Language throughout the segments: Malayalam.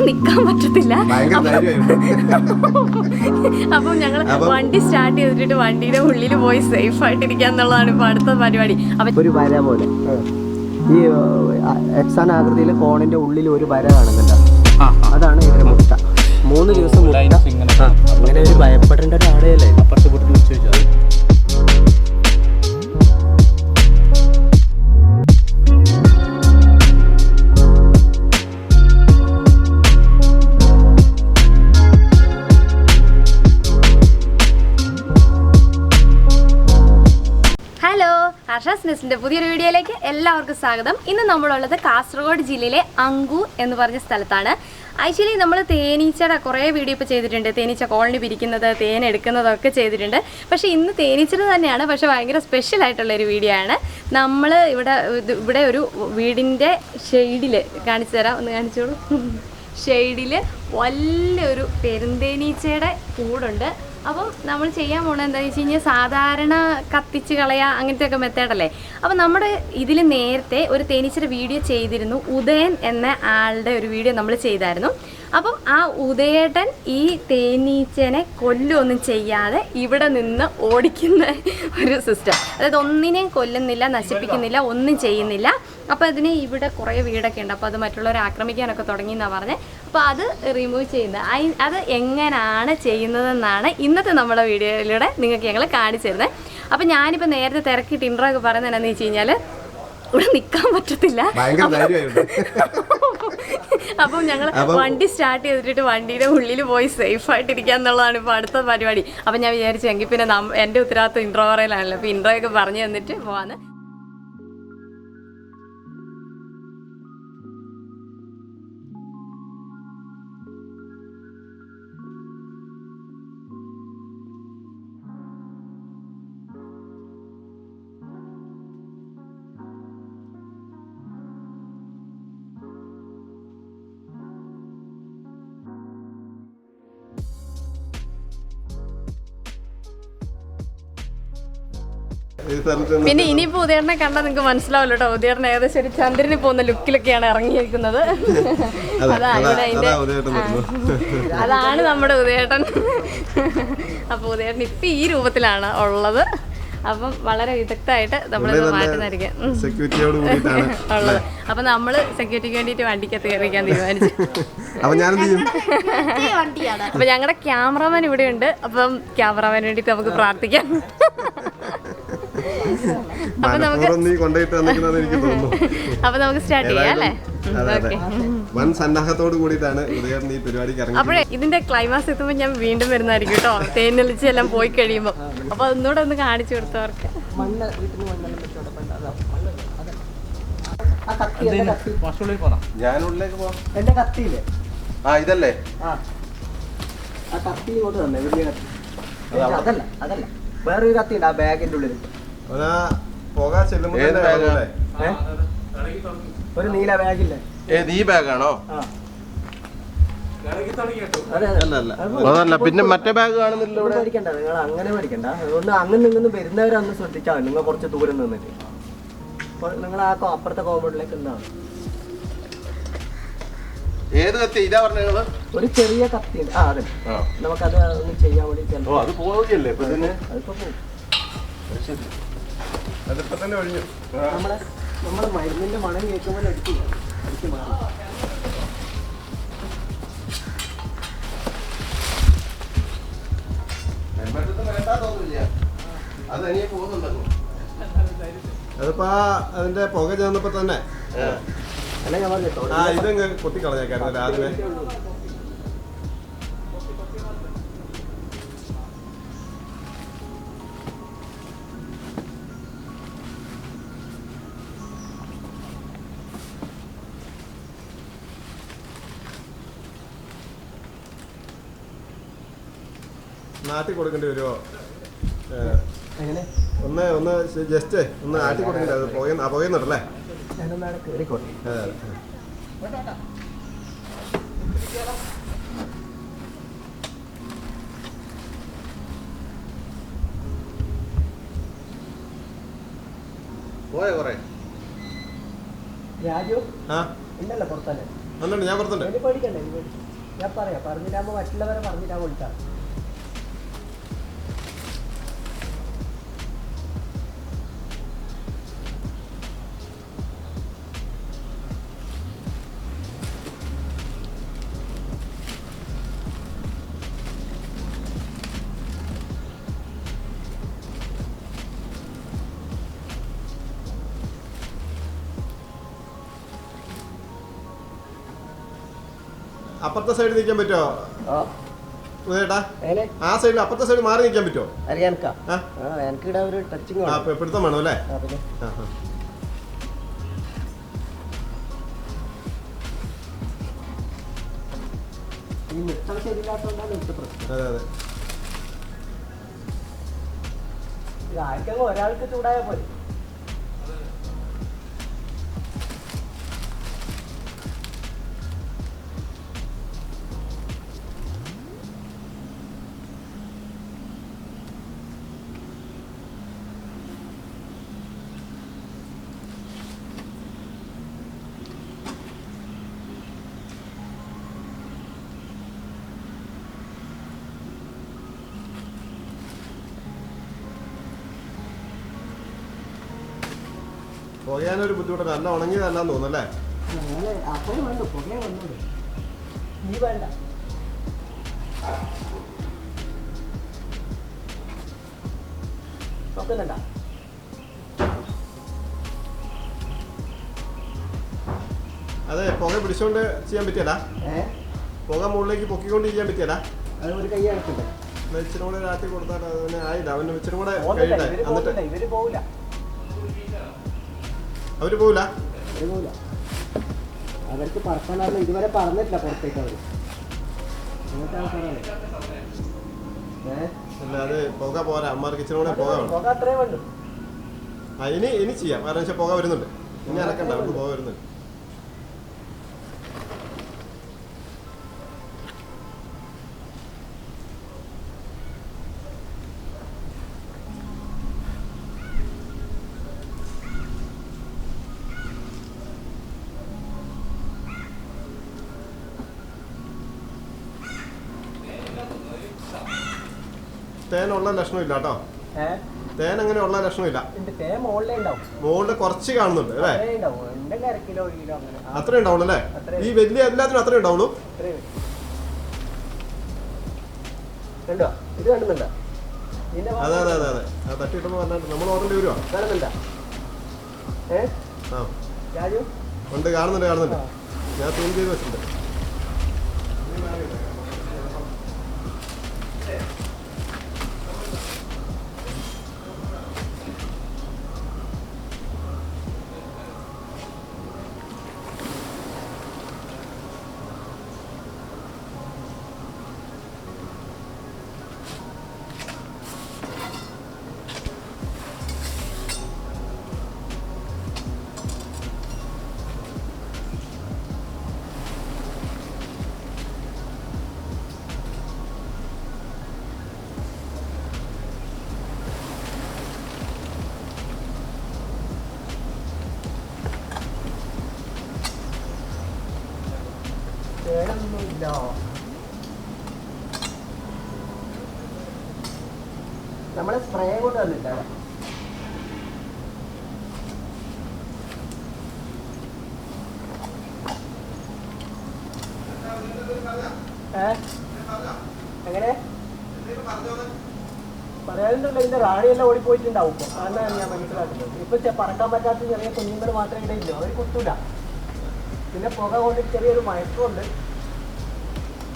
ഇവിടെ നിക്കാൻ പറ്റത്തില്ല. അപ്പം ഞങ്ങൾ വണ്ടി സ്റ്റാർട്ട് ചെയ്തിട്ട് വണ്ടിയുടെ ഉള്ളിൽ പോയി സേഫ് ആയിട്ട് എന്നുള്ളതാണ് ഇപ്പൊ അടുത്ത പരിപാടി. ഒരു വര പോലെ. ഈ എക്സാൻ ആകൃതിയിൽ കോണിന്റെ ഉള്ളിൽ ഒരു വര കാണുന്നുണ്ട്. അതാണ് ഇതിന്റെ മുട്ട. മൂന്ന് ദിവസം മുട്ട. അങ്ങനെ ഒരു ഭയപ്പെടേണ്ട ഒരാളെയല്ലേ അപ്പുറത്ത് കൊടുത്ത് വെച്ച് ഹർഷാസ് നെസിന്റെ പുതിയൊരു വീഡിയോയിലേക്ക് എല്ലാവർക്കും സ്വാഗതം. ഇന്ന് നമ്മളുള്ളത് കാസർഗോഡ് ജില്ലയിലെ അങ്കു എന്ന് പറഞ്ഞ സ്ഥലത്താണ്. ആക്ച്വലി നമ്മൾ തേനീച്ചയുടെ കുറേ വീഡിയോ ഇപ്പോൾ ചെയ്തിട്ടുണ്ട്. തേനീച്ച കോളനി പിരിക്കുന്നത് തേൻ എടുക്കുന്നതൊക്കെ ചെയ്തിട്ടുണ്ട്. പക്ഷേ ഇന്ന് തേനീച്ചയുടെ തന്നെയാണ്. പക്ഷേ ഭയങ്കര സ്പെഷ്യൽ ആയിട്ടുള്ള ഒരു വീഡിയോ ആണ്. നമ്മൾ ഇവിടെ ഇവിടെ ഒരു വീടിന്റെ ഷെയ്ഡിൽ കാണിച്ചു തരാം. ഒന്ന് കാണിച്ചോളൂ. ഷെയ്ഡിൽ വലിയൊരു പെരുന്തേനീച്ചയുടെ കൂടുണ്ട്. അപ്പം നമ്മൾ ചെയ്യാൻ പോണത് എന്താണെന്ന് വെച്ച് കഴിഞ്ഞാൽ സാധാരണ കത്തിച്ച് കളയുക അങ്ങനത്തെ ഒക്കെ മെത്തേഡല്ലേ അപ്പം നമ്മുടെ ഇതിൽ നേരത്തെ ഒരു തേനീച്ചയുടെ വീഡിയോ ചെയ്തിരുന്നു ഉദയൻ എന്ന ആളുടെ ഒരു വീഡിയോ നമ്മൾ ചെയ്തായിരുന്നു. അപ്പം ആ ഉദയേട്ടൻ ഈ തേനീച്ചനെ കൊല്ലൊന്നും ചെയ്യാതെ ഇവിടെ നിന്ന് ഓടിക്കുന്ന ഒരു സിസ്റ്റം അതായത് ഒന്നിനെയും കൊല്ലുന്നില്ല നശിപ്പിക്കുന്നില്ല ഒന്നും ചെയ്യുന്നില്ല. അപ്പോൾ അതിന് ഇവിടെ കുറേ വീടൊക്കെ ഉണ്ട്. അപ്പോൾ അത് മറ്റുള്ളവരെ ആക്രമിക്കാനൊക്കെ തുടങ്ങി എന്നാണ് പറഞ്ഞത് അപ്പോൾ അത് റിമൂവ് ചെയ്യുന്നത് അത് എങ്ങനെയാണ് ചെയ്യുന്നതെന്നാണ് ഇന്നത്തെ നമ്മുടെ വീഡിയോയിലൂടെ നിങ്ങൾക്ക് ഞങ്ങൾ കാണിച്ചു തരുന്നത് അപ്പോൾ ഞാനിപ്പോൾ നേരത്തെ തിരക്കിട്ട് ഇൻട്രോ ഒക്കെ പറയുന്നത് എന്താണെന്ന് വെച്ച് കഴിഞ്ഞാൽ ഇവിടെ നിൽക്കാൻ പറ്റത്തില്ല. അപ്പം ഞങ്ങൾ വണ്ടി സ്റ്റാർട്ട് ചെയ്തിട്ട് വണ്ടിയുടെ ഉള്ളിൽ പോയി സേഫ് ആയിട്ട് ഇരിക്കുക എന്നുള്ളതാണ് ഇപ്പോൾ അടുത്ത പരിപാടി. അപ്പം ഞാൻ വിചാരിച്ചു എങ്കിൽ പിന്നെ എന്റെ ഉത്തരവാദിത്വം ഇൻട്രോ പറയലാണല്ലോ. അപ്പോൾ ഇൻട്രോ ഒക്കെ പറഞ്ഞു തന്നിട്ട് പോവാന്ന്. പിന്നെ ഇനിയിപ്പോ ഉദയറിനെ കണ്ടാൽ നിങ്ങൾക്ക് മനസ്സിലാവല്ലോ കേട്ടോ ഉദയറിന് ഏകദേശം ഒരു ചന്ദ്രന് പോകുന്ന ലുക്കിലൊക്കെയാണ് ഇറങ്ങിയിരിക്കുന്നത്. അതാണ് നമ്മുടെ ഉദയേട്ടൻ. അപ്പൊ ഉദയേട്ടൻ ഇപ്പൊ ഈ രൂപത്തിലാണ് ഉള്ളത്. അപ്പം വളരെ വിദഗ്ധമായിട്ട് നമ്മൾ മാറ്റുന്നതായിരിക്കും. ഉം. സെക്യൂരിറ്റിയോട് കൂടിയിട്ടാണ് ഉള്ളത്. അപ്പൊ നമ്മൾ സെക്യൂരിറ്റിക്ക് വേണ്ടിയിട്ട് വണ്ടിക്കകത്ത് കയറിക്കാൻ തീരുമാനിച്ചു. അപ്പൊ ഞങ്ങളുടെ ക്യാമറമാൻ ഇവിടെ ഉണ്ട് അപ്പം ക്യാമറമാൻ വേണ്ടിയിട്ട് നമുക്ക് പ്രാർത്ഥിക്കാം. അപ്പൊ നമുക്ക് നീ കൊണ്ടുപോയിട്ട് തന്നിരിക്കുന്നത് എനിക്ക് തോന്നുന്നു. അപ്പൊ നമുക്ക് സ്റ്റാർട്ട് ചെയ്യാം അല്ലേ? വൻ സന്നാഹത്തോട് കൂടിയിട്ടാണ് ഈ പരിപാടിക്ക് ഇറങ്ങി അപ്പോഴേ ഇതിന്റെ ക്ലൈമാക്സ് എത്തുമ്പോൾ ഞാൻ വീണ്ടും വരുന്നതായിരിക്കും കേട്ടോ. തേനലിച്ച് എല്ലാം പോയി കഴിയുമ്പോൾ അപ്പൊ ഒന്നുകൂടെ ഒന്ന് കാണിച്ചു കൊടുത്തവർക്ക് മണ്ണ് വീട്ടിൽ നിന്ന് മണ്ണെല്ലാം വെച്ചോടപ്പണ്ട അതാ അതെ. ആ കത്തി എന്റെ കത്തിയില്ലേ? ആ ഇതല്ലേ? ആ. ആ കത്തി ഇങ്ങോട്ട് തന്നെ വലിയ കത്തി. അതല്ല അതല്ല. വേറൊരു കത്തി ഉണ്ട് ആ ബാഗിന്റെ ഉള്ളിൽ ഒരു നീല ബാഗില്ലേ? ഏത് ഈ ബാഗാണോ? അതല്ല പിന്നെ മറ്റേ ബാഗ് കാണുന്നില്ല ഇവിടെ. പഠിക്കണ്ട നിങ്ങൾ അങ്ങനെ മേടിക്കണ്ട അതുകൊണ്ട് അങ്ങനെ നിങ്ങൾ വരുന്നവരൊന്ന് ശ്രദ്ധിച്ചാൽ മതി. നിങ്ങൾ കുറച്ച് ദൂരം നിന്നിട്ട്. നിങ്ങൾ ആ അപ്പുറത്തെ കോമ്പൗണ്ടിലേക്ക് ഉണ്ടാവും ഏത് കത്തി? ഇതാ പറഞ്ഞത് ഒരു ചെറിയ കത്തി. ആ അതെ. നമുക്കത് ഒന്ന് ചെയ്യാൻ വേണ്ടി ഓ അത് പോവുകയല്ലേ? ഇപ്പൊ തന്നെ? അതിപ്പോ പോകും അതിപ്പോ തന്നെ ഒഴിഞ്ഞു നമ്മളെ നമ്മൾ മരുന്നിന്റെ മണം കേൾക്കുമ്പോൾ അടിക്കില്ല അടിച്ച് മാറി. അതിപ്പോ ആ അതിന്റെ പുക ചെന്നപ്പോ തന്നെ. അല്ല ഞാൻ പറഞ്ഞോ ആ ഇതങ്ങ് കൊത്തിക്കളഞ്ഞേക്കായിരുന്നു ആദ്യമേ നാട്ടി കൊടുക്കേണ്ടി വരുമോ ഒന്ന് ഒന്ന് ജസ്റ്റ് ഒന്ന് ആട്ടി കൊടുക്കേണ്ടി അത് പോയ അതെ പോയോ കൊറേ? രാജു? ആ? ഇല്ലല്ലോ പുറത്തല്ലേ ഞാൻ പുറത്തുണ്ട്. ഞാൻ പറയാം പറഞ്ഞിട്ടാകുമ്പോൾ മറ്റുള്ളവരെ പറഞ്ഞിട്ടാകുമ്പോൾ വിളിക്കാം അപ്പുറത്തെ സൈഡിൽ നിൽക്കാൻ പറ്റുമോ? ആ. സൈഡിൽ അപ്പുറത്തെ സൈഡ് മാറി നിൽക്കാൻ പറ്റുമോ? ഒരു ടച്ചിങ് പിടുത്തം വേണം അല്ലേ? അതെ അതെ. ഒരാൾക്ക് ചൂടായ പോലെ പുകയാനൊരു ബുദ്ധിമുട്ടല്ല നല്ല ഉണങ്ങിയതല്ലാന്ന് തോന്നുന്നല്ലേ അങ്ങനെ അപ്പോഴും വന്നു പുകയെ വന്നോളൂ നീ വേണ്ട. നോക്കുന്നുണ്ട അതെ പുക പിടിച്ചോണ്ട് ചെയ്യാൻ പറ്റിയല്ല പുക മുകളിലേക്ക് പൊക്കിക്കൊണ്ട് ചെയ്യാൻ പറ്റിയല്ല അത് ഒരു കൈ അടക്കണ്ടേ ഇച്ചിരി കൂടെ രാത്രി കൊടുത്താൽ അതിന് ആയില്ല. അവന് ഇച്ചിരി കൂടെ കഴിയട്ടെ. എന്നിട്ട് ഇവർ പോവില്ല. അവർ പോവില്ല പോവില്ല അവർക്ക് പറക്കാനുള്ള ഇതുവരെ പറഞ്ഞിട്ടില്ല പുറത്തേക്ക് അവർ. അങ്ങനത്തെ ആൾക്കാരാണ്. ഏ? അല്ല അത് പുക പോരാ. അമ്മമാർക്ക് ഇച്ചിരി കൂടെ പുക വേണം. പുക അത്രേ വേണ്ടു. ആ ഇനി ഇനി ചെയ്യാം. കാരണം വെച്ചാൽ പുക വരുന്നുണ്ട്. ഇനി ഇറക്കണ്ട അവർക്ക് പുക വരുന്നുണ്ട്. തേനുള്ള ലക്ഷണമില്ല കേട്ടോ. തേൻ അങ്ങനെ ഉള്ള ലക്ഷണമില്ല മുകളിൽ കുറച്ച് കാണുന്നുണ്ട് അല്ലേ? അത്രേ ഉണ്ടാവുള്ളൂ അല്ലേ? ഈ വലിയ എല്ലാത്തിനും അത്രേ ഉണ്ടാവുള്ളൂ? അതെ അതെ അതെ അതെ. ആ തട്ടിയിട്ടപ്പോൾ പറഞ്ഞാൽ നമ്മൾ ഓർഡർ വരുവാ? ആ. ഉണ്ട് കാണുന്നുണ്ട് കാണുന്നുണ്ട്. ഞാൻ സീൻ ചെയ്ത് വെച്ചിട്ടുണ്ട്. തേനൊന്നുമില്ല നമ്മളെ സ്പ്രേ കൊണ്ട് വന്നില്ല ഏ? എങ്ങനെ? പറയാനുണ്ടല്ലോ ഇതിന്റെ റാണിയെല്ലാം ഓടിപ്പോയിട്ടുണ്ടാവും. അതാണ് ഞാൻ മനസ്സിലാക്കുന്നത്? ഇപ്പൊ പറക്കാൻ പറ്റാത്ത ചെറിയ കുഞ്ഞുങ്ങൾ മാത്രമേ ഇവിടെ അവർ കുത്തൂല. പിന്നെ പുക കൊണ്ട് ചെറിയൊരു മയക്കമുണ്ട്.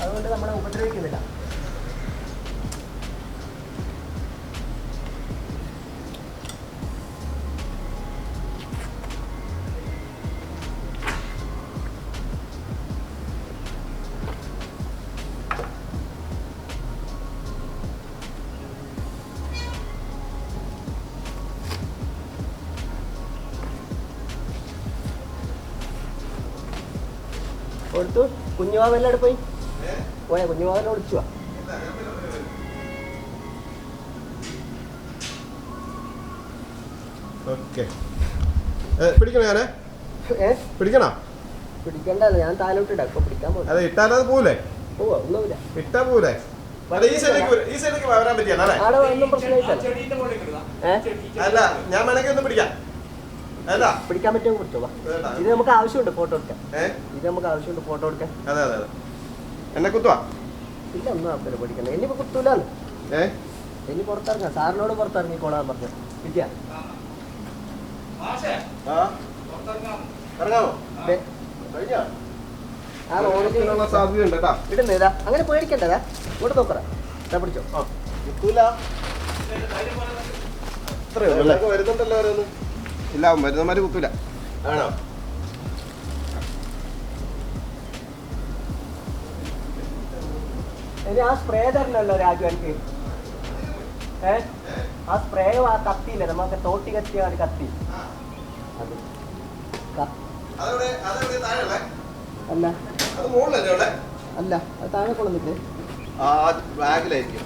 അതുകൊണ്ട് നമ്മളെ ഉപദ്രവിക്കുന്നില്ല. കൊടുത്തു. കുഞ്ഞുവാവെല്ലാം പോയി. പോയാ കുഞ്ഞു ഒളിച്ചു ഓക്കെ പിടിക്കണോ ഞാനേ? പിടിക്കണോ? പിടിക്കണ്ടല്ലോ ഞാൻ താലോട്ട് ഇടാം. ഇപ്പൊ പിടിക്കാൻ പോകും അത് ഇട്ടാലത് പോവില്ലേ ഒന്നുമില്ല ഇട്ടാ പോവില്ലേ അല്ല ഈ സൈഡിലേക്ക് ഈ സൈഡിലേക്ക് വരാൻ പറ്റിയല്ല അല്ലേ? ആടെ ഒന്നും പ്രശ്നമായിട്ടല്ല. അല്ല ഞാൻ വേണമെങ്കിൽ ഒന്ന് പിടിക്കാം. അല്ല. പിടിക്കാൻ പറ്റുമോ. ഇത് നമുക്ക് ആവശ്യമുണ്ട് ഫോട്ടോ എടുക്കാൻ. ഇത് നമുക്ക് ആവശ്യമുണ്ട് ഫോട്ടോ എടുക്കാൻ. അതെ അതെ അതെ. എന്നെ കുത്തുവാ? ഇല്ല ഒന്നും ആപ്പില്ല പഠിക്കണ്ട ഇനിയിപ്പോ കുത്തൂലാന്ന്. ഏ? ഇനി പുറത്തിറങ്ങാം. സാറിനോട് പുറത്തിറങ്ങി കൊള്ളാൻ പറഞ്ഞു. വിദ്യ ഇടുന്നേതാ. അങ്ങനെ പേടിക്കണ്ടതാ. ഇങ്ങോട്ട് നോക്കറ പിടിച്ചോ. ഇല്ല വരുന്നമാര് കുത്തൂല. ആണോ? ഇനി ആ സ്പ്രേ തരണല്ലോ രാജു എനിക്ക്. ഏ? ആ സ്പ്രേ ആ കത്തിയില്ലേ? നമുക്ക് തോട്ടി കത്തിയ ഒരു കത്തി. അല്ല. അല്ല അത് താഴെ കൊള്ളുന്നില്ലേ? ആ ബാഗിലായിരിക്കും.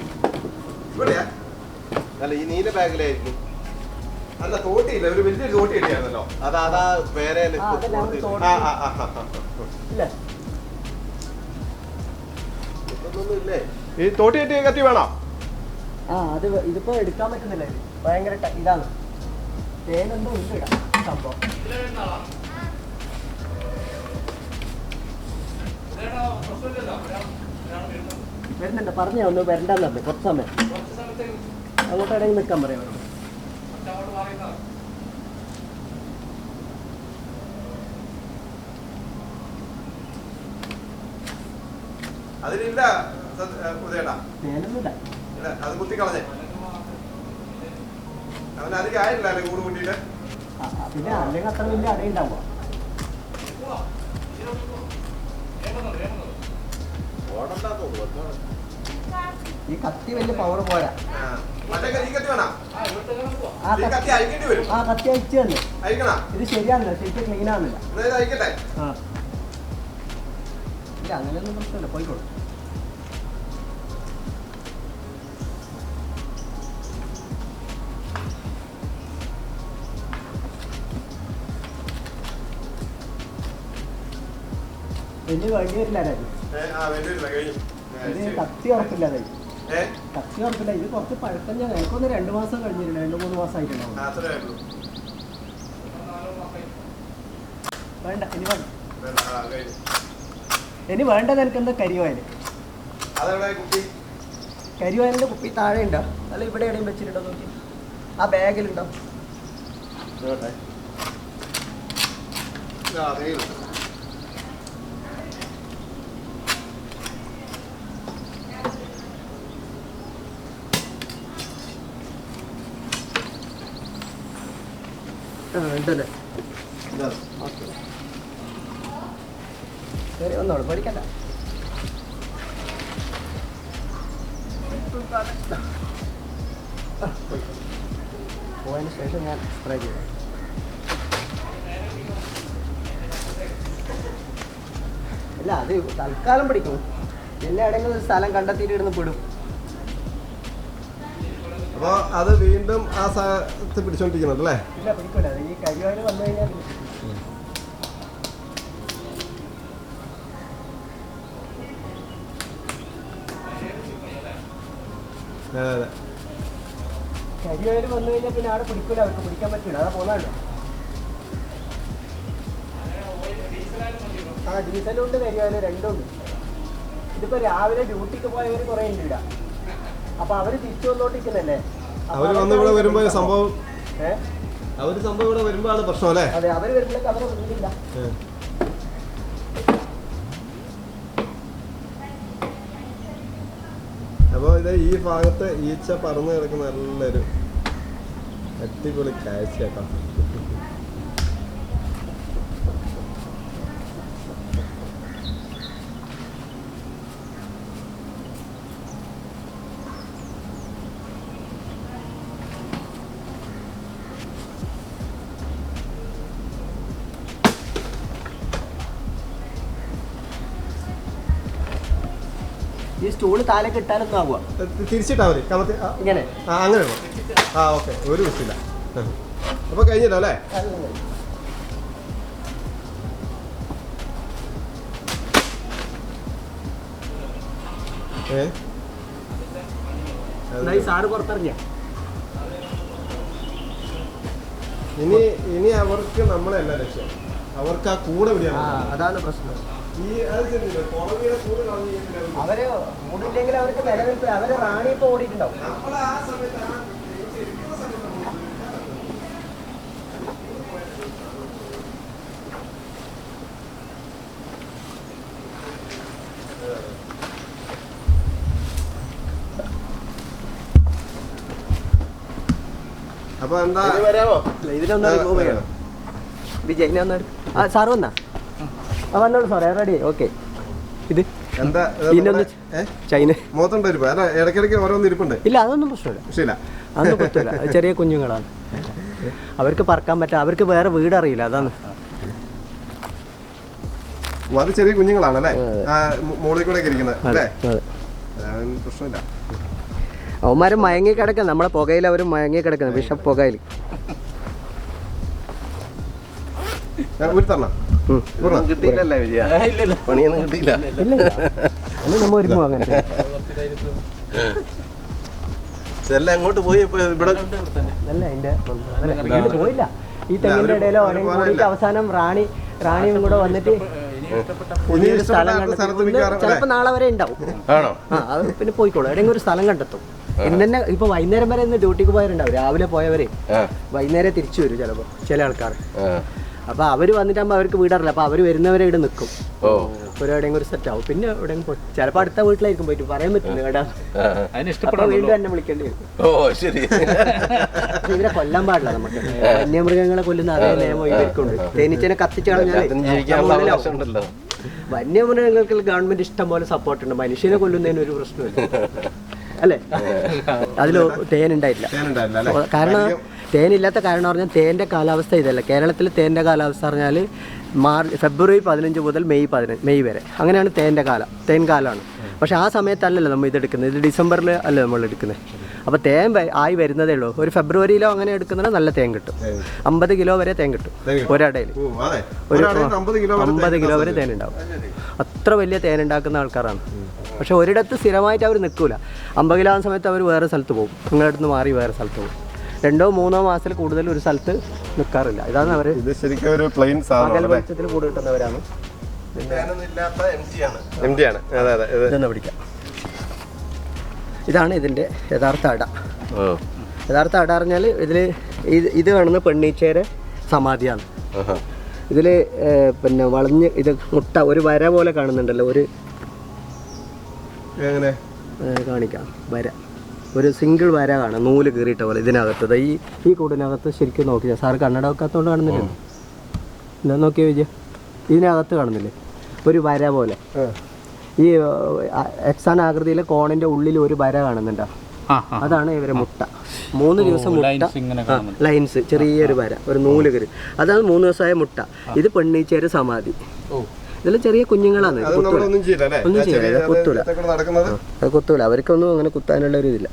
ഇവിടെയാ? അല്ല ഈ നീല ബാഗിലായിരിക്കും. അല്ല തോട്ടിയില്ല. ഒരു വലിയ തോട്ടി കിട്ടിയായിരുന്നല്ലോ അതാ അതാ വേറെ ആ, ആ ആ ഈ തോട്ടി കെട്ടിയ കത്തി വേണോ? ആ അത് ഇതിപ്പോ എടുക്കാൻ പറ്റുന്നില്ല ഭയങ്കര ഇതാണ്. തേനെന്തോ ഉണ്ട് ഇടാം സംഭവം. വരുന്നുണ്ട് പറഞ്ഞ ഒന്ന് വരണ്ടെന്നു കുറച്ച് സമയം. അങ്ങോട്ട് ഇടയിൽ നിൽക്കാൻ പറയാം. അതിലില്ല. ഇല്ല അത് കുത്തിക്കളഞ്ഞേ. അവന് അധികം ആയില്ല അല്ലേ കൂട് കൂട്ടിയിട്ട്? പിന്നെ അല്ലെങ്കിൽ അത്ര വലിയ അടയുണ്ടാവുക ഈ കത്തി വലിയ പവർ പോരാ. ആ. കത്തി അയക്കേണ്ടി വരും. ആ കത്തി അയച്ചു തന്നെ. ഇത് ശരിയാണല്ലോ ശരിക്കും ക്ലീൻ ആവുന്നില്ല ആ. ഇല്ല അങ്ങനെയൊന്നും പ്രശ്നമില്ല. പോയിക്കോളൂ. വലിയ വഴി വരില്ല ഇത്. കത്തി ഉറപ്പില്ല അതെ കത്തി ഉറപ്പില്ല. ഇത് കുറച്ച് പഴക്കം ഞാൻ എനിക്കൊന്ന് രണ്ട് മാസം കഴിഞ്ഞില്ല രണ്ട് മൂന്ന് മാസം ആയിട്ടുണ്ടാവും. വേണ്ട ഇനി വേണ്ട ഇനി വേണ്ടത് എനിക്ക് എന്താ കരിവായൽ കരിവായലിന്റെ കുപ്പി? താഴെ ഉണ്ടോ? അല്ല ഇവിടെ എവിടെയും വെച്ചിട്ടുണ്ടോ നോക്കി. ആ ബാഗിലുണ്ടോ ഉണ്ടല്ലേ. ഓക്കെ. ശരി വന്നോളൂ പേടിക്കണ്ട. പോയി. പോയതിന് ശേഷം ഞാൻ സ്പ്രേ ചെയ്തു. അല്ല അത് തൽക്കാലം പിടിക്കും. എവിടെയെങ്കിലും ഒരു സ്ഥലം കണ്ടെത്തിയിട്ട് ഇടുന്ന് പെടും. അപ്പൊ അത് വീണ്ടും ആ സ്ഥലത്ത് പിടിച്ചോണ്ടിരിക്കുന്നുണ്ട് അല്ലേ? ഇല്ല പിടിക്കൂല. ഈ കരിവായിൽ വന്നു കഴിഞ്ഞാൽ അതെ വന്നു കഴിഞ്ഞാൽ പിന്നെ അവർക്ക് പിടിക്കാൻ അതാ ആ ഡീസലും ഉണ്ട് കരിവാലും രണ്ടും ഉണ്ട്. ഇതിപ്പോ രാവിലെ ഡ്യൂട്ടിക്ക് പോയവർ കുറെ ഉണ്ട് ഇവിടെ. അപ്പൊ അവർ തിരിച്ചു വന്നോണ്ടിരിക്കുന്നല്ലേ? അവർ വന്ന് ഇവിടെ വരുമ്പോ സംഭവം? അവർ സംഭവം ഇവിടെ വരുമ്പോ പ്രശ്നം അല്ലേ? അതെ അവർ വരുമ്പോഴേക്ക് അവരെ മുന്നിലില്ല ഏ. അപ്പൊ ഇത് ഈ ഭാഗത്ത് ഈച്ച പറന്ന് കിടക്കുന്ന നല്ലൊരു അടിപൊളി കാഴ്ച കേട്ടോ തോൾ താലെ കിട്ടാനൊന്നും ആവുക. തിരിച്ചിട്ടാ ആ അങ്ങനെ സാറ് ഇനി ഇനി അവർക്ക് നമ്മളല്ല ലക്ഷ്യം. അവർക്ക് ആ കൂടെ വിടിയാണ് അതാണ് പ്രശ്നം. അവർ മൂടില്ലെങ്കിൽ അവർക്ക് നിലനിൽപ്പ് അവർ റാണി ഇപ്പൊ ഓടിയിട്ടുണ്ടാവും. അപ്പൊ എന്താ? ഇതിലൊന്നും വിജയ് ഒന്ന് ആ സാറ് വന്നാ? ആ വന്നോളൂ സാറേ റെഡി ഓക്കെ ഇത് എന്താ ചൈന. മുഖത്തുണ്ട് ഇരിപ്പ് അല്ല ഇടയ്ക്കിടയ്ക്ക് ഓരോന്ന് ഇരിപ്പുണ്ട് ഇല്ല അതൊന്നും പ്രശ്നമില്ല. പക്ഷേ അതൊന്നും പറ്റില്ല ചെറിയ കുഞ്ഞുങ്ങളാണ്. അവർക്ക് പറക്കാൻ പറ്റാ അവർക്ക് വേറെ വീട് അറിയില്ല അതാണ്. അത് ചെറിയ കുഞ്ഞുങ്ങളാണ് അല്ലേ? കൂടെ ഇരിക്കുന്നത് പ്രശ്നമില്ല. അവന്മാര് മയങ്ങി കിടക്കുക നമ്മളെ പുകയിൽ അവർ മയങ്ങി കിടക്കുന്നത് വിഷ പുകയിൽ. ഒരു തരണം. കിട്ടിയില്ലല്ലേ വിജയ? പണിയൊന്നും കിട്ടിയില്ല. അങ്ങനെ. ഇതെല്ലാം അങ്ങോട്ട് പോയി? ഇവിടെ അല്ല പോയില്ല. ഈ തെങ്ങിന്റെ ഇടയിലോ കൂടിയിട്ട് അവസാനം റാണി റാണിയും കൂടെ വന്നിട്ട് സ്ഥലം ചിലപ്പോ നാളെ വരെ ഉണ്ടാവും. ആണോ? ആ അത് പിന്നെ പോയിക്കോളൂ. എവിടെയെങ്കിലും ഒരു സ്ഥലം കണ്ടെത്തും. ഇന്ന് തന്നെ ഇപ്പൊ വൈകുന്നേരം വരെ ഇന്ന് ഡ്യൂട്ടിക്ക് പോയവരുണ്ടാവും രാവിലെ പോയവരെ വൈകുന്നേരം തിരിച്ചു വരും ചിലപ്പോ ചില ആൾക്കാർ. അപ്പൊ അവർ വന്നിട്ടാകുമ്പോ അവർക്ക് വീടറില്ല. അപ്പൊ അവർ വരുന്നവരെ ഇവിടെ നിൽക്കും ഓ. ഒരു എവിടെയെങ്കിലും ഒരു സെറ്റ് ആവും. പിന്നെ എവിടെയെങ്കിലും ചിലപ്പോ അടുത്ത വീട്ടിലായിരിക്കും പോയിട്ട് പറയാൻ പറ്റില്ല കേട്ടാ. അതിന് വീണ്ടും എന്നെ വിളിക്കേണ്ടി വരും. ഓ ശരി. ഇവരെ കൊല്ലാൻ പാടില്ല നമുക്ക്. വന്യമൃഗങ്ങളെ കൊല്ലുന്ന അതേ നിയമം ഇവർക്കുണ്ട്. തേനീച്ചനെ കത്തിച്ചു കളഞ്ഞാൽ ഉണ്ടല്ലോ വന്യമൃഗങ്ങൾക്ക് ഗവൺമെന്റ് ഇഷ്ടം പോലെ സപ്പോർട്ട് ഉണ്ട്. മനുഷ്യനെ കൊല്ലുന്നതിന് ഒരു പ്രശ്നമില്ല. അല്ലേ? അതിൽ തേൻ ഉണ്ടായിട്ടില്ല. തേനുണ്ടായില്ല അല്ലേ? കാരണം തേനില്ലാത്ത കാരണം പറഞ്ഞാൽ തേന്റെ കാലാവസ്ഥ ഇതല്ല. കേരളത്തിൽ തേന്റെ കാലാവസ്ഥ പറഞ്ഞാൽ മാർച്ച് ഫെബ്രുവരി പതിനഞ്ച് മുതൽ മെയ് പതിനഞ്ച് മെയ് വരെ. അങ്ങനെയാണ് തേന്റെ കാലം തേൻ കാലമാണ്. പക്ഷേ ആ സമയത്തല്ലല്ലോ നമ്മൾ ഇതെടുക്കുന്നത്. ഇത് ഡിസംബറിൽ അല്ലേ നമ്മൾ എടുക്കുന്നത്. അപ്പോൾ തേൻ ആയി വരുന്നതേ ഉള്ളൂ. ഒരു ഫെബ്രുവരിയിലോ അങ്ങനെ എടുക്കുന്നത് നല്ല തേൻ കിട്ടും. അമ്പത് കിലോ വരെ തേൻ കിട്ടും. ഒരടയിൽ. ഒരു അമ്പത് കിലോ വരെ അമ്പത് തേൻ കിലോ ഉണ്ടാവും. വരെ തേൻ ഉണ്ടാവും. അത്ര വലിയ തേൻ ഉണ്ടാക്കുന്ന ആൾക്കാരാണ്. പക്ഷെ ഒരിടത്ത് സ്ഥിരമായിട്ട് അവർ നിൽക്കില്ല അമ്പത് കിലോ ആകുന്ന സമയത്ത് അവർ വേറെ സ്ഥലത്ത് പോകും. നിങ്ങളുടെ അടുത്ത് മാറി വേറെ സ്ഥലത്ത് പോകും. രണ്ടോ മൂന്നോ മാസത്തിൽ കൂടുതൽ ഒരു സ്ഥലത്ത് നിൽക്കാറില്ല ഇതാണ് അവർ ഇത് ശരിക്കും ഒരു പ്ലെയിൻ പകൽ വെളിച്ചത്തിൽ കൂടി കിട്ടുന്നവരാണ്. എം ടി ആണ്. അതെ അതെ ഇത് ഇതൊന്ന് പിടിക്കാം. ഇതാണ് ഇതിന്റെ യഥാർത്ഥ അട. യഥാർത്ഥ അട പറഞ്ഞാൽ ഇതിൽ ഇത് കാണുന്ന പെണ്ണീച്ചയുടെ സമാധിയാണ്. ഇതിൽ പിന്നെ വളഞ്ഞ് ഇത് മുട്ട ഒരു വര പോലെ കാണുന്നുണ്ടല്ലോ ഒരു കാണിക്കാം. വര. ഒരു സിംഗിൾ വര കാണാം. നൂൽ കീറിയിട്ട പോലെ ഇതിനകത്ത്. ഈ ഈ കൂടിനകത്ത് ശരിക്കും നോക്കി സാർ കണ്ണട വെക്കാത്തതുകൊണ്ട് കാണുന്നില്ല എന്താ നോക്കിയാ വിജയ? ഇതിനകത്ത് കാണുന്നില്ലേ? ഒരു വര പോലെ. ഈ എക്സാൻ ആകൃതിയിലെ കോണിന്റെ ഉള്ളിൽ ഒരു വര കാണുന്നുണ്ടോ? അതാണ് ഇവരെ മുട്ട. മൂന്ന് ദിവസം മുട്ട. ലൈൻസ് ചെറിയൊരു വര. ഒരു നൂൽ കരു അതാണ് മൂന്ന് ദിവസമായ മുട്ട. ഇത് പെണ്ണീച്ചേര് സമാധി. ഇതെല്ലാം ചെറിയ കുഞ്ഞുങ്ങളാണ് ഒന്നും ചെയ്യില്ല, കുത്തൂല. അത് കുത്തൂല അവർക്കൊന്നും അങ്ങനെ കുത്താനുള്ള ഒരു ഇതില്ല.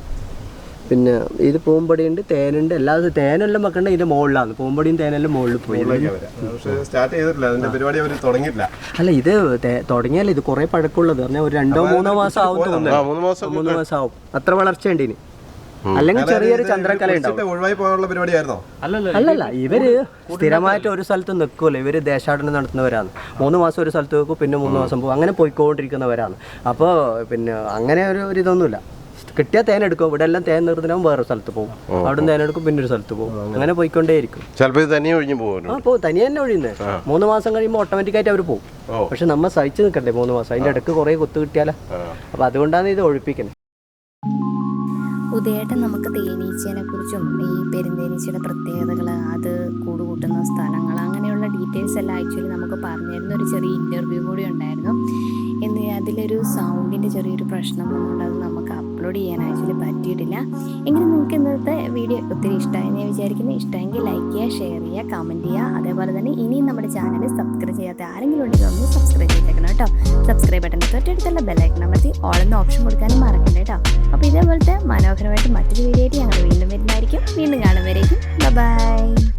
പിന്നെ ഇത് പൂമ്പടിയുണ്ട് തേനുണ്ട് എല്ലാ തേനെല്ലാം വെക്കണ്ട ഇതിന്റെ മുകളിലാണ്. പൂമ്പടിയും തേനെല്ലാം മുകളിൽ പോയി. അല്ല ഇത് തുടങ്ങിയാലേ തുടങ്ങിയാൽ ഇത് കുറെ പഴക്കമുള്ളത്. പറഞ്ഞാൽ ഒരു രണ്ടോ മൂന്നോ മാസം ആവും തോന്നുന്നു. മൂന്ന് മാസം മൂന്ന് മാസം ആവും. അത്ര വളർച്ച ഉണ്ട് ഇനി. അല്ലെങ്കിൽ ചെറിയൊരു ചന്ദ്രക്കല ഉണ്ടാവും. കുടിച്ചിട്ട് ഒഴിവായി പോകാനുള്ള പരിപാടിയായിരുന്നോ? അല്ലല്ല ഇവർ സ്ഥിരമായിട്ട് ഒരു സ്ഥലത്ത് നിൽക്കൂല ഇവർ ദേശാടനം നടത്തുന്നവരാണ്. മൂന്ന് മാസം ഒരു സ്ഥലത്ത് വെക്കും പിന്നെ മൂന്ന് മാസം പോകും. അങ്ങനെ പോയിക്കൊണ്ടിരിക്കുന്നവരാണ്. അപ്പോൾ പിന്നെ അങ്ങനെ ഒരു ഇതൊന്നുമില്ല. കിട്ടിയ തേൻ എടുക്കും. ഇവിടെ എല്ലാം തേൻ നിർത്തുന്ന വേറെ സ്ഥലത്ത് പോകും. അവിടെ തേൻ എടുക്കും പിന്നെ ഒരു സ്ഥലത്ത് പോകും. അങ്ങനെ പോയിക്കൊണ്ടേയിരിക്കും. ചിലപ്പോൾ ഇത് തനിയെ ഒഴിഞ്ഞു പോകുമല്ലോ ആ പോകും തനിയെ തന്നെ ഒഴിയുന്നത് മൂന്ന് മാസം കഴിയുമ്പോൾ ഓട്ടോമാറ്റിക്കായിട്ട് അവർ പോകും. പക്ഷെ നമ്മൾ സഹിച്ചു നിൽക്കണ്ടേ മൂന്ന് മാസം? അതിന്റെ ഇടയ്ക്ക് കുറേ കുത്തു കിട്ടിയാലോ. അപ്പോൾ അതുകൊണ്ടാണ് ഇത് ഒഴിപ്പിക്കുന്നത്. ഉദയേട്ടൻ നമുക്ക് തേനീച്ചേനെ കുറിച്ചും ഈ പെരുന്തേനീച്ചയുടെ പ്രത്യേകതകൾ അത് കൂടുകൂട്ടുന്ന സ്ഥലങ്ങൾ അങ്ങനെയുള്ള ഡീറ്റെയിൽസ് എല്ലാം ആക്ച്വലി നമുക്ക് പറഞ്ഞിരുന്ന ഒരു ചെറിയ ഇന്റർവ്യൂ കൂടി ഉണ്ടായിരുന്നു. എന്ന് അതിലൊരു സൗണ്ടിന്റെ ചെറിയൊരു പ്രശ്നം വന്നുകൊണ്ട് അത് നമുക്ക് അപ്ലോഡ് ചെയ്യാൻ ആക്ച്വലി പറ്റിയിട്ടില്ല. എങ്കിലും നിങ്ങൾക്ക് ഇന്നത്തെ വീഡിയോ ഒത്തിരി ഇഷ്ടമായെന്ന് ഞാൻ വിചാരിക്കുന്നു. ഇഷ്ടമെങ്കിൽ ലൈക്ക് ചെയ്യുക ഷെയർ ചെയ്യുക കമന്റ് ചെയ്യുക. അതേപോലെ തന്നെ ഇനിയും നമ്മുടെ ചാനൽ സബ്സ്ക്രൈബ് ചെയ്യാത്ത ആരെങ്കിലും ഉണ്ടെങ്കിൽ ഒന്ന് സബ്സ്ക്രൈബ് ചെയ്തേക്കണം കേട്ടോ. സബ്സ്ക്രൈബ് ബട്ടൺ തൊട്ടടുത്തുള്ള ബെല്ലൈക്കൺ അമർത്തി ഓൾ എന്ന ഓപ്ഷൻ കൊടുക്കാനും മറക്കണ്ട കേട്ടോ. അപ്പോൾ ഇതേപോലത്തെ മനോഹരമായിട്ട് മറ്റൊരു വീഡിയോ ആയിട്ട് ഞങ്ങൾ വീണ്ടും വരുന്നതായിരിക്കും. വീണ്ടും കാണും വരേക്കും ബൈ